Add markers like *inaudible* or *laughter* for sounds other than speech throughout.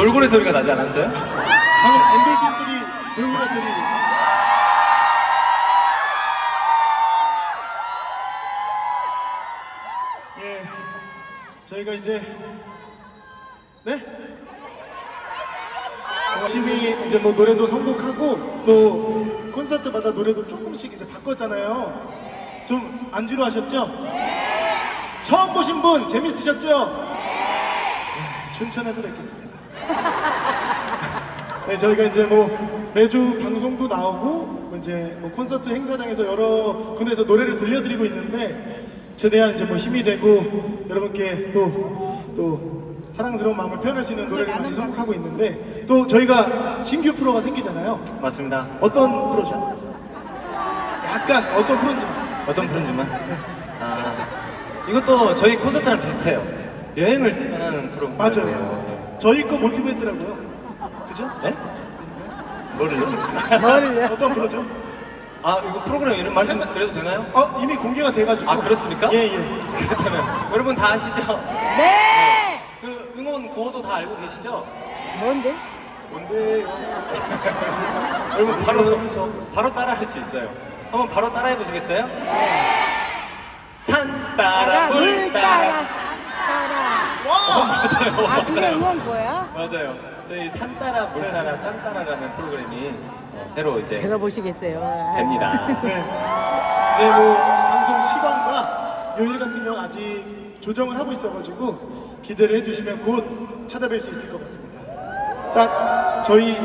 돌고래 소리가 나지 않았어요? 방금 엔돌핀 소리, 돌고래 소리. 예, 저희가 이제 네 열심히 이제 뭐 노래도 선곡하고 또 콘서트마다 노래도 조금씩 이제 바꿨잖아요. 좀 안 지루하셨죠? 처음 보신 분 재밌으셨죠? 예, 춘천에서 뵙겠습니다. *laughs* 네, 저희가 이제 뭐 매주 방송도 나오고 이제 뭐 콘서트 행사장에서 여러 군데에서 노래를 들려드리고 있는데 최대한 이제 뭐 힘이 되고 여러분께 또 또 사랑스러운 마음을 표현할 수 있는 노래를 많이 선곡하고 있는데 또 저희가 신규 프로가 생기잖아요. 맞습니다. 어떤 프로죠? 약간 어떤 프로인지 어떤 프로인지만? 아, 이것도 저희 콘서트랑 비슷해요. 여행을 떠나는 프로. 맞아요. 저희 거 모티브 했더라고요. 그죠? 네? 뭐를요? 어떤 프로죠? 아, 이거 프로그램 이름 말씀드려도 되나요? 어 이미 공개가 돼가지고. 아, 그렇습니까? 예 예. 그렇다면 여러분 다 아시죠? 네! 그 응원 구호도 다 알고 계시죠? 뭔데? 뭔데요? 여러분 바로 바로 따라 할 수 있어요. 한번 바로 따라해 보시겠어요? 산 따라 물 따라. 어, 맞아요, 아, 그게. 응원 뭐야? 맞아요. 저희 산 따라 물 따라 땅 따라라는 프로그램이 어, 새로 이제 제가 보시겠어요. 됩니다. 네. 이제 뭐 방송 시간과 요일 같은 경우 아직 조정을 하고 있어가지고 기대를 해주시면 곧 찾아뵐 수 있을 것 같습니다. 딱 저희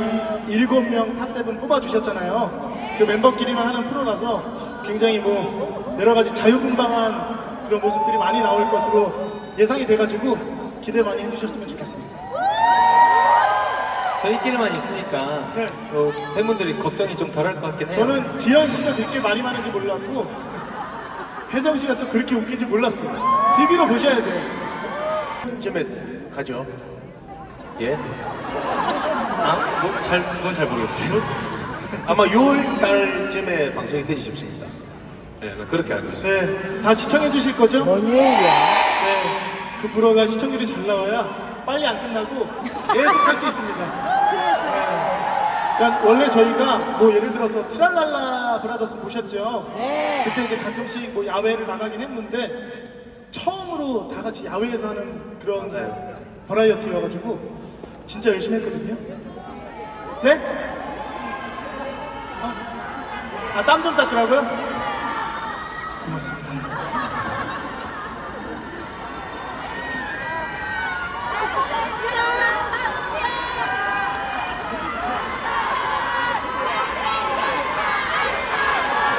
일곱 명 탑세븐 뽑아주셨잖아요. 그 멤버끼리만 하는 프로라서 굉장히 뭐 여러 가지 자유분방한 그런 모습들이 많이 나올 것으로 예상이 돼가지고 기대 많이 해주셨으면 좋겠습니다. 저희끼리만 있으니까 네. 또 팬분들이 걱정이 좀 덜할 것 같긴 해요. 저는 지현 씨가 그렇게 말이 많은지 몰랐고 혜정 씨가 또 그렇게 웃긴지 몰랐어요. TV로 보셔야 돼요. 점에 가죠. 예. 아, 뭐, 잘 그건 잘 모르겠어요. 아마 6월 달쯤에 방송이 되지 싶습니다. 예, 나 그렇게 알고 있어요. 네, 다 시청해 주실 거죠? 뭔 얘기야? 네, 그 프로가 시청률이 잘 나와야 빨리 안 끝나고 계속 할 수 있습니다. 네. 그러니까 원래 저희가 뭐 예를 들어서 트랄랄라 브라더스 보셨죠? 네. 그때 이제 가끔씩 뭐 야외를 나가긴 했는데 처음으로 다 같이 야외에서 하는 그런 맞아요. 버라이어티여가지고 진짜 열심히 했거든요. 네? 아, 땀 좀 닦으라고요? 고맙습니다.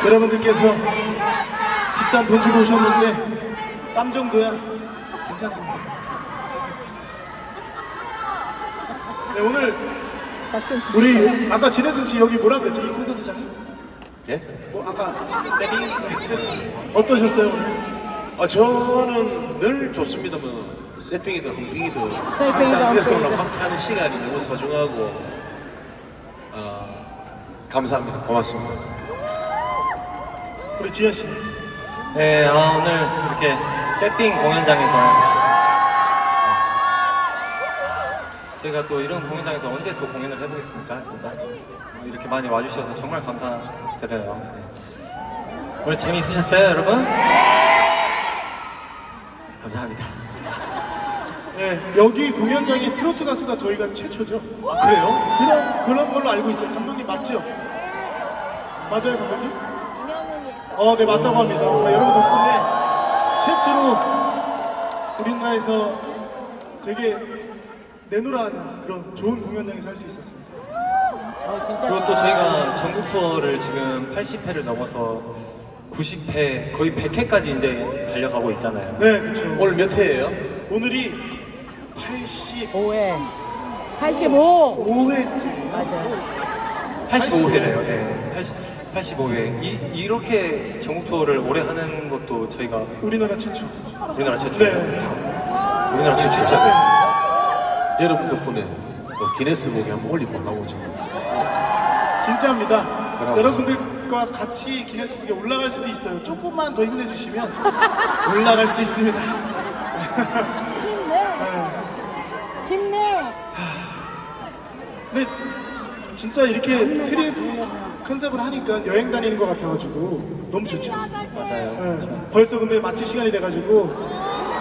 여러분들께서 비싼 돈 주고 오셨는데 땀 정도야 괜찮습니다. 네, 오늘. 우리 아까 진혜승 씨 여기 뭐라 그랬죠? 이 콘서트장이? 예? 뭐 아까 세빙 어떠셨어요? 아, 저는 늘 좋습니다만 세핑이든 흠핑이든 세핑이든 흠핑이든. 랑 함께하는 시간이 너무 소중하고 어, 감사합니다. 고맙습니다. 우리 지현 씨. 네, 아, 오늘 이렇게 세팅 공연장에서 저희가 또 이런 공연장에서 언제 또 공연을 해보겠습니까, 진짜 이렇게 많이 와주셔서 정말 감사드려요. 네. 오늘 재미있으셨어요, 여러분? 감사합니다. 네, 여기 공연장에 트로트 가수가 저희가 최초죠. 아, 그래요? 그런 그런 걸로 알고 있어요. 감독님 맞죠? 맞아요, 감독님? 어, 네 맞다고 합니다. 자, 여러분 덕분에 최초로 우리나라에서 되게 내노라하는 그런 좋은 공연장에서 할 수 있었습니다. 어. 그리고 또 저희가 전국 투어를 지금 80회를 넘어서 90회, 거의 100회까지 이제 달려가고 있잖아요. 네, 그렇죠. 오늘 몇 회예요? 오늘이 85회째. 5회. 85. 맞아. 85회래요. 네. 80, 85회. 이, 이렇게 전국 투어를 오래 하는 것도 저희가 우리나라 최초. 우리나라 최초예요. 네. 우리나라 최초 진짜. 여러분 덕분에 또 기네스북에 한번 올리고 나오죠. 진짜입니다. 여러분들과 같이 기네스북에 올라갈 수도 있어요. 조금만 더 힘내주시면 *laughs* 올라갈 수 있습니다. 힘내. *laughs* 힘내. 근데 진짜 이렇게 트립 컨셉을 하니까 여행 다니는 것 같아가지고 너무 좋죠. 맞아요. 예, 벌써 근데 마칠 시간이 돼가지고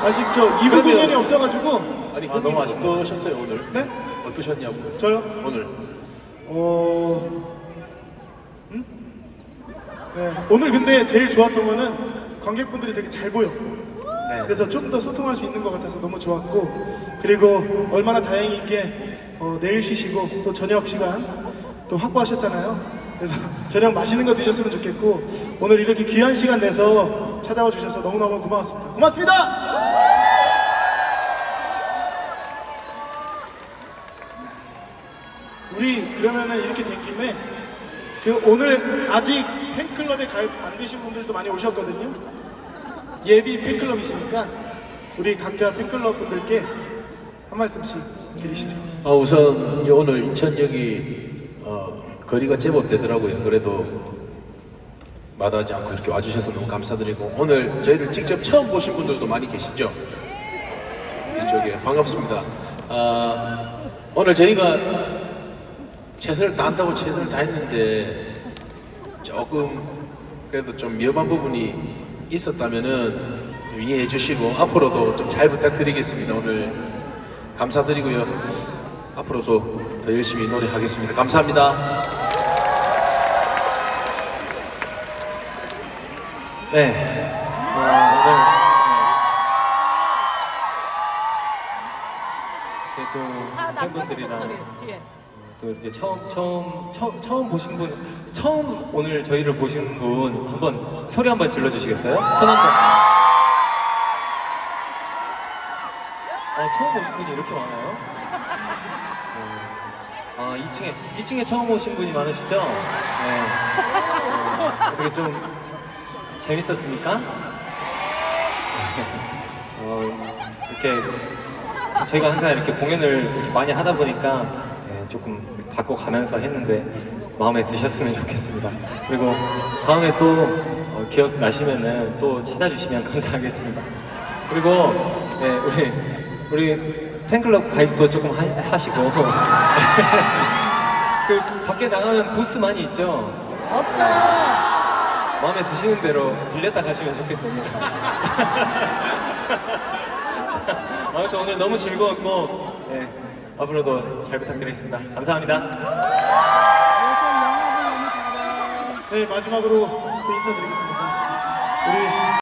아쉽죠. 2부 그러면- 공연이 없어가지고 아니 아, 형님 너무 아쉽네요. 어떠셨어요 오늘? 네? 어떠셨냐고요? 저요? 오늘 어... 음? 네, 오늘 근데 제일 좋았던 거는 관객분들이 되게 잘 보여. 네. 그래서 좀 더 소통할 수 있는 것 같아서 너무 좋았고 그리고 얼마나 다행인 게 어, 내일 쉬시고 또 저녁 시간 또 확보하셨잖아요. 그래서 *laughs* 저녁 맛있는 거 드셨으면 좋겠고 오늘 이렇게 귀한 시간 내서 찾아와 주셔서 너무너무 고마웠습니다. 고맙습니다. 우리 그러면은 이렇게 된 김에 그 오늘 아직 팬클럽에 가입 안 되신 분들도 많이 오셨거든요. 예비 팬클럽이시니까 우리 각자 팬클럽 분들께 한 말씀씩 드리시죠. 어, 우선 이 오늘 인천역이 어, 거리가 제법 되더라고요. 그래도 마다하지 않고 이렇게 와주셔서 너무 감사드리고 오늘 저희를 직접 처음 보신 분들도 많이 계시죠? 이쪽에 반갑습니다. 아, 오늘 저희가 최선을 다한다고 최선을 다했는데 조금 그래도 좀 위험한 부분이 있었다면은 이해해 주시고 앞으로도 좀 잘 부탁드리겠습니다. 오늘 감사드리고요. 앞으로도 더 열심히 노력하겠습니다. 감사합니다. 네. 어, 오늘 네. 이렇게 또 팬분들이랑 또 이렇게 처음 처음 처음 처음 보신 분 처음 오늘 저희를 보신 분 한번 소리 한번 질러 주시겠어요? 손 한번. 어 처음 보신 분이 이렇게 많아요? 어, 아 2층에 2층에 처음 오신 분이 많으시죠? 네. 어, 어떻게 좀 재밌었습니까? 어, 이렇게 저희가 항상 이렇게 공연을 이렇게 많이 하다 보니까 네, 조금 바꿔가면서 했는데 마음에 드셨으면 좋겠습니다. 그리고 다음에 또 어, 기억나시면은 또 찾아주시면 *laughs* 감사하겠습니다. 그리고 네, 우리 우리 팬클럽 가입도 조금 하, 시고 *laughs* 그 밖에 나가면 부스 많이 있죠. 없어. 마음에 드시는 대로 빌렸다 가시면 좋겠습니다. *laughs* 자, 아무튼 오늘 너무 즐거웠고, 네, 앞으로도 잘 부탁드리겠습니다. 감사합니다. 잘해. 네 마지막으로 또 인사드리겠습니다.